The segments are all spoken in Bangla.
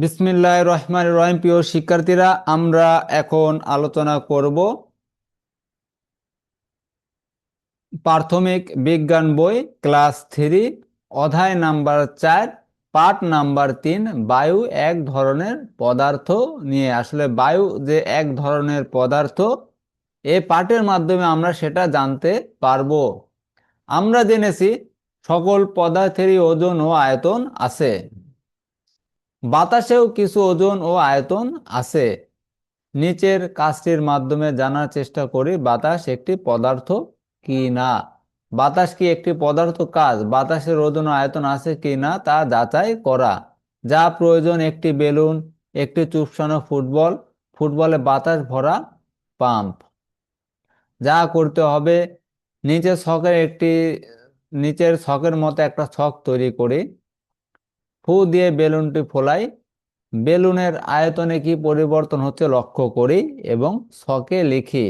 বিসমিল্লাহ রহমান রহিম। প্রিয় শিক্ষার্থীরা, আমরা এখন আলোচনা করব প্রাথমিক বিজ্ঞান বই, ক্লাস থ্রি, অধ্যায় নাম্বার চার, পাঠ নাম্বার তিন, বায়ু এক ধরনের পদার্থ নিয়ে। আসলে বায়ু যে এক ধরনের পদার্থ, এ পাঠের মাধ্যমে আমরা সেটা জানতে পারব। আমরা জেনেছি সকল পদার্থেরই ওজন ও আয়তন আছে। বাতাসেও কিছু ওজন ও আয়তন আছে। নিচের কাজটির মাধ্যমে জানার চেষ্টা করি, বাতাস একটি পদার্থ কি না? বাতাস কি একটি পদার্থ কাজ? বাতাসের ওজন ও আয়তন আছে কি না তা যাচাই করা। যা প্রয়োজন একটি বেলুন, একটি চুপসানো ফুটবল, ফুটবলে বাতাস ভরা পাম্প। যা করতে হবে, নিচের ছকের একটি, নিচের ছকের মতো একটা ছক তৈরি করি। ফু দিয়ে বেলুনটি ফোলাই। বেলুনের আয়তনে কি পরিবর্তন হচ্ছে লক্ষ্য করি এবং ছকে লিখি।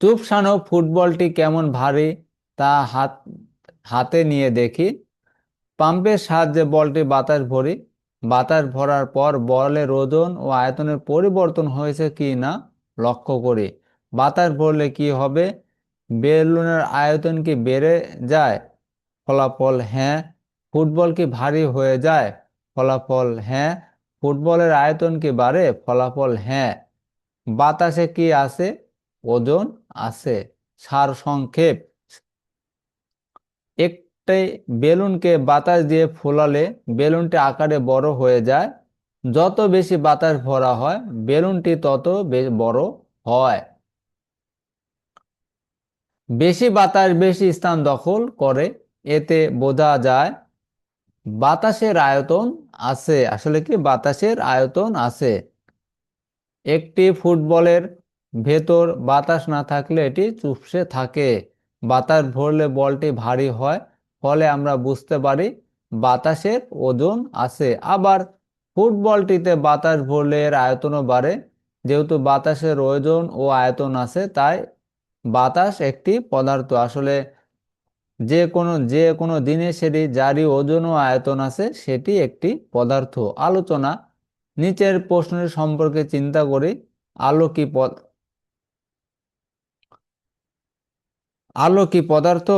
চুপসানো ফুটবলটি কেমন ভারী তা হাত, হাতে নিয়ে দেখি। পাম্পের সাহায্যে বলটি বাতাস ভরি। বাতাস ভরার পর বলের ওজন ও আয়তনের পরিবর্তন হয়েছে কি না লক্ষ্য করি। বাতাস ভরলে কি হবে? বেলুনের আয়তন কি বেড়ে যায়? ফলাফল হ্যাঁ ফুটবল কি ভারী হয়ে যায়? ফলাফল হ্যাঁ। ফুটবলের আয়তন কি বাড়ে? ফলাফল হ্যাঁ। বাতাসে কি আছে ওজন আছে সার সংক্ষেপ। একটি বেলুনকে বাতাস দিয়ে ফোলালে বেলুনটি আকারে বড় হয়ে যায়। যত বেশি বাতাস ভরা হয়, বেলুনটি তত বেশ বড় হয়। বেশি বাতাস, বেশি স্থান দখল করে। এতে বোঝা যায় বাতাসের আয়তন আছে। আসলে কি বাতাসের আয়তন আছে? একটি ফুটবলের ভেতর বাতাস না থাকলে এটি চুপসে থাকে। বাতাস ভরলে বলটি ভারী হয়, ফলে আমরা বুঝতে পারি বাতাসের ওজন আছে। আবার ফুটবলটিতে বাতাস ভরলে এর আয়তনও বাড়ে। যেহেতু বাতাসের ওজন ও আয়তন আছে, তাই বাতাস একটি পদার্থ। আসলে যে কোনো যে কোনো জিনিসেরই যারই ওজন ও আয়তন আছে, সেটি একটি পদার্থ। আলোচনা, নিচের প্রশ্নের সম্পর্কে চিন্তা করি আলো কি পদ আলো কি পদার্থ,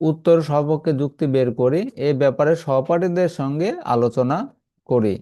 উত্তর সপক্ষে যুক্তি বের করি, এ ব্যাপারে সহপাঠীদের সঙ্গে আলোচনা করি।